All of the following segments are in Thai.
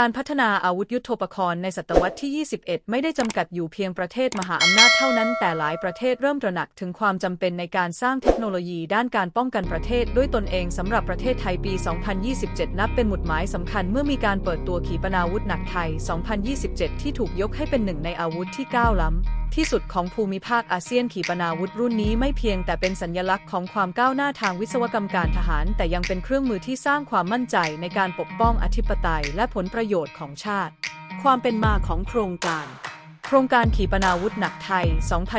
การพัฒนาอาวุธยุโทโธปกรณ์ในศตวรรษที่ 21 ไม่ได้จำกัดอยู่เพียงประเทศมหาอำนาจเท่านั้น แต่หลายประเทศเริ่มตระหนักถึงความจำเป็นในการสร้างเทคโนโลยีด้านการป้องกันประเทศด้วยตนเองสำหรับประเทศไทยปี 2027 นับเป็นหมุดหมายสำคัญเมื่อมีการเปิดตัวขีปนาวุธหนักไทย 2027 ที่ถูกยกให้เป็นหนึ่งในอาวุธที่ก้าวล้ำ ที่สุดของภูมิภาคอาเซียนขีปนาวุธรุ่นนี้ไม่เพียงแต่เป็นสัญลักษณ์ของความก้าวหน้าทางวิศวกรรมการทหาร แต่ยังเป็นเครื่องมือที่สร้างความมั่นใจในการปกป้องอธิปไตยและผลประโยชน์ของชาติ ความเป็นมาของโครงการ รงการขีปนาวุธหนักไทย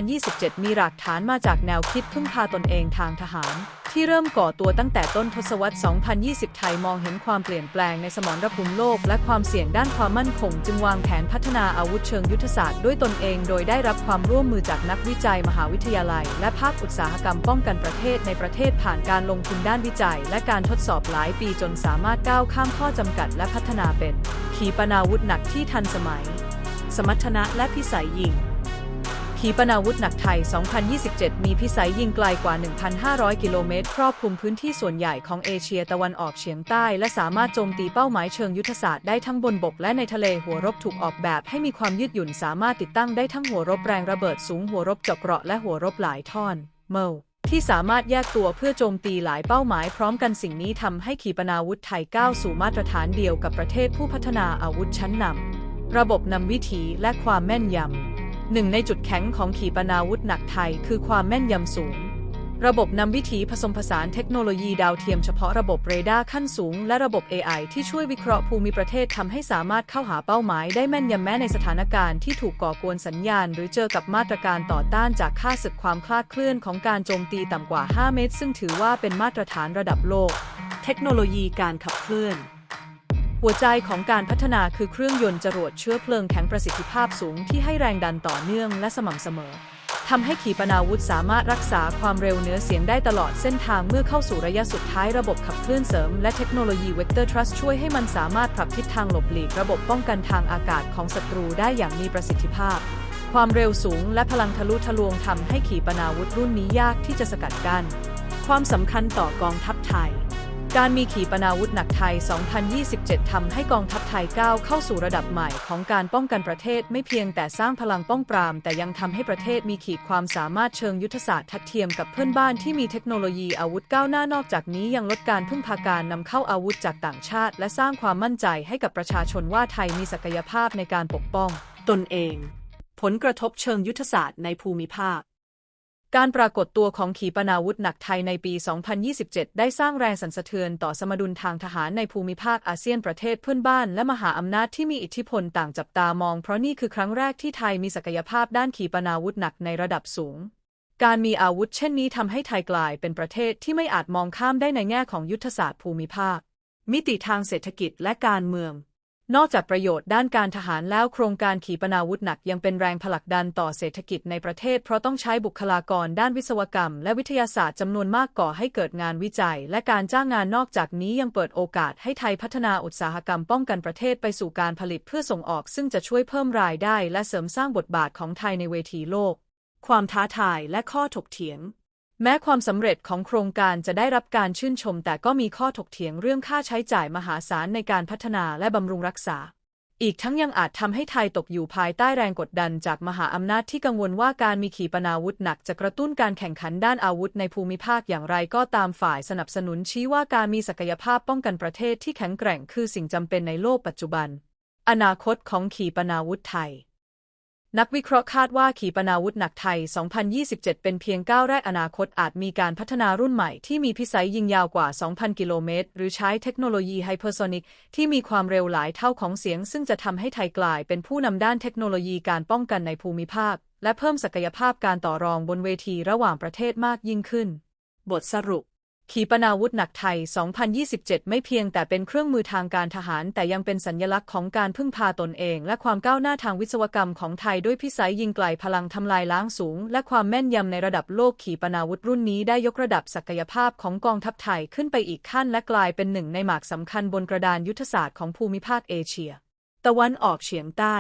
2027 มีหลักฐานมาจากแนวคิดพึ่งพาตนเองทางทหาร ที่เริ่มก่อตัวตั้งแต่ต้นทศวรรษ 2020 ไทยมองเห็นความเปลี่ยนแปลงในสมรภูมิโลก และความเสี่ยงด้านความมั่นคง จึงวางแผนพัฒนาอาวุธเชิงยุทธศาสตร์ด้วยตนเอง โดยได้รับความร่วมมือจากนักวิจัยมหาวิทยาลัย และภาคอุตสาหกรรมป้องกันประเทศในประเทศผ่านการลงทุนด้านวิจัย และการทดสอบหลายปีจนสามารถก้าวข้ามข้อจำกัด และพัฒนาเป็น ขีปนาวุธหนักที่ทันสมัย สมรรถนะและพิสัยยิง ขีปนาวุธหนักไทย 2027 มีพิสัยยิงไกลกว่า 1,500 กิโลเมตร ครอบคลุมพื้นที่ส่วนใหญ่ของเอเชียตะวันออกเฉียงใต้ และสามารถโจมตีเป้าหมายเชิงยุทธศาสตร์ได้ทั้งบนบกและในทะเลหัวรบถูกออกแบบให้มีความยืดหยุ่นสามารถติดตั้งได้ทั้งหัวรบแรงระเบิดสูงหัวรบเจาะเกราะและหัวรบหลายท่อน เมลที่สามารถแยกตัวเพื่อโจมตีหลายเป้าหมายพร้อมกันสิ่งนี้ทำให้ขีปนาวุธไทยก้าวสู่มาตรฐานเดียวกับประเทศผู้พัฒนาอาวุธชั้นนำ ระบบนำวิถีและความแม่นยำหนึ่งในจุดแข็งของขีปนาวุธหนักไทยคือความแม่นยำสูง ระบบนำวิถีผสมผสานเทคโนโลยีดาวเทียมเฉพาะระบบเรดาร์ขั้นสูง และระบบ AI ที่ช่วยวิเคราะห์ภูมิประเทศทำให้สามารถเข้าหาเป้าหมายได้แม่นยำแม้ในสถานการณ์ที่ถูกก่อกวนสัญญาณ หรือเจอกับมาตรการต่อต้านจากค่าศึกความคลาดเคลื่อนของการโจมตีต่ำกว่า 5 เมตร ซึ่งถือว่าเป็นมาตรฐานระดับโลก เทคโนโลยีการขับเคลื่อน หัวใจของการพัฒนาคือเครื่องยนต์จรวดเชื้อเพลิงแข็งประสิทธิภาพสูงที่ให้แรงดันต่อเนื่องและสม่ำเสมอทำให้ขีปนาวุธสามารถรักษาความเร็วเหนือเสียงได้ตลอดเส้นทางเมื่อเข้าสู่ระยะสุดท้ายระบบขับเคลื่อนเสริมและเทคโนโลยีเวกเตอร์ทรัสช่วยให้มันสามารถปรับทิศทางหลบหลีกระบบป้องกันทางอากาศของศัตรูได้อย่างมีประสิทธิภาพ ความเร็วสูงและพลังทะลุทะลวงทำให้ขีปนาวุธรุ่นนี้ยากที่จะสกัดกั้นความสำคัญต่อกองทัพไทย การมีขีปนาวุธหนักไทย 2027 ทำให้กองทัพไทยก้าวเข้าสู่ระดับใหม่ของการป้องกันประเทศไม่เพียงแต่สร้างพลังป้องปราม แต่ยังทำให้ประเทศมีขีดความสามารถเชิงยุทธศาสตร์ทัดเทียมกับเพื่อนบ้านที่มีเทคโนโลยีอาวุธก้าวหน้านอกจากนี้ยังลดการพึ่งพาการนำเข้าอาวุธจากต่างชาติ และสร้างความมั่นใจให้กับประชาชนว่าไทยมีศักยภาพในการปกป้อง ตนเอง ผลกระทบเชิงยุทธศาสตร์ในภูมิภาค การปรากฏตัวของขีปนาวุธหนักไทยในปี 2027 ได้สร้างแรงสั่นสะเทือนต่อสมดุลทางทหารในภูมิภาคอาเซียนประเทศเพื่อนบ้าน และมหาอำนาจที่มีอิทธิพลต่างจับตามอง เพราะนี่คือครั้งแรกที่ไทยมีศักยภาพด้านขีปนาวุธหนักในระดับสูง การมีอาวุธเช่นนี้ทำให้ไทยกลายเป็นประเทศที่ไม่อาจมองข้ามได้ในแง่ของยุทธศาสตร์ภูมิภาค มิติทางเศรษฐกิจและการเมือง นอกจากประโยชน์ด้านการทหารแล้วโครงการขีปนาวุธหนักยังเป็นแรงผลักดันต่อเศรษฐกิจในประเทศ เพราะต้องใช้บุคลากรด้านวิศวกรรม และวิทยาศาสตร์จำนวนมากก่อให้เกิดงานวิจัย และการจ้างงานนอกจากนี้ยังเปิดโอกาสให้ไทยพัฒนาอุตสาหกรรมป้องกันประเทศไปสู่การผลิตเพื่อส่งออก ซึ่งจะช่วยเพิ่มรายได้ และเสริมสร้างบทบาทของไทยในเวทีโลก ความท้าทายและข้อถกเถียง แม้ความสำเร็จของโครงการจะได้รับการชื่นชม แต่ก็มีข้อถกเถียงเรื่องค่าใช้จ่ายมหาศาลในการพัฒนาและบำรุงรักษา อีกทั้งยังอาจทำให้ไทยตกอยู่ภายใต้แรงกดดันจากมหาอำนาจที่กังวลว่าการมีขีปนาวุธหนักจะกระตุ้นการแข่งขันด้านอาวุธในภูมิภาคอย่างไรก็ตามฝ่ายสนับสนุนชี้ว่าการมีศักยภาพป้องกันประเทศที่แข็งแกร่งคือสิ่งจำเป็นในโลกปัจจุบัน อนาคตของขีปนาวุธไทย นักวิเคราะห์คาดว่าขีปนาวุธหนักไทย 2027 เป็นเพียงก้าวแรกอนาคตอาจมีการพัฒนารุ่นใหม่ที่มีพิสัยยิงยาวกว่า 2,000 กิโลเมตร หรือใช้เทคโนโลยีไฮเปอร์โซนิกที่มีความเร็วหลายเท่าของเสียง ซึ่งจะทำให้ไทยกลายเป็นผู้นำด้านเทคโนโลยีการป้องกันในภูมิภาค และเพิ่มศักยภาพการต่อรองบนเวทีระหว่างประเทศมากยิ่งขึ้น บทสรุป ขีปนาวุธหนักไทย 2027 ไม่เพียงแต่เป็นเครื่องมือทางการทหาร แต่ยังเป็นสัญลักษณ์ของการพึ่งพาตนเอง และความก้าวหน้าทางวิศวกรรมของไทยด้วยพิสัยยิงไกลพลังทำลายล้างสูง และความแม่นยำในระดับโลกขีปนาวุธรุ่นนี้ได้ยกระดับศักยภาพของกองทัพไทยขึ้นไปอีกขั้นและกลายเป็นหนึ่งในหมากสำคัญบนกระดานยุทธศาสตร์ของภูมิภาคเอเชีย ตะวันออกเฉียงใต้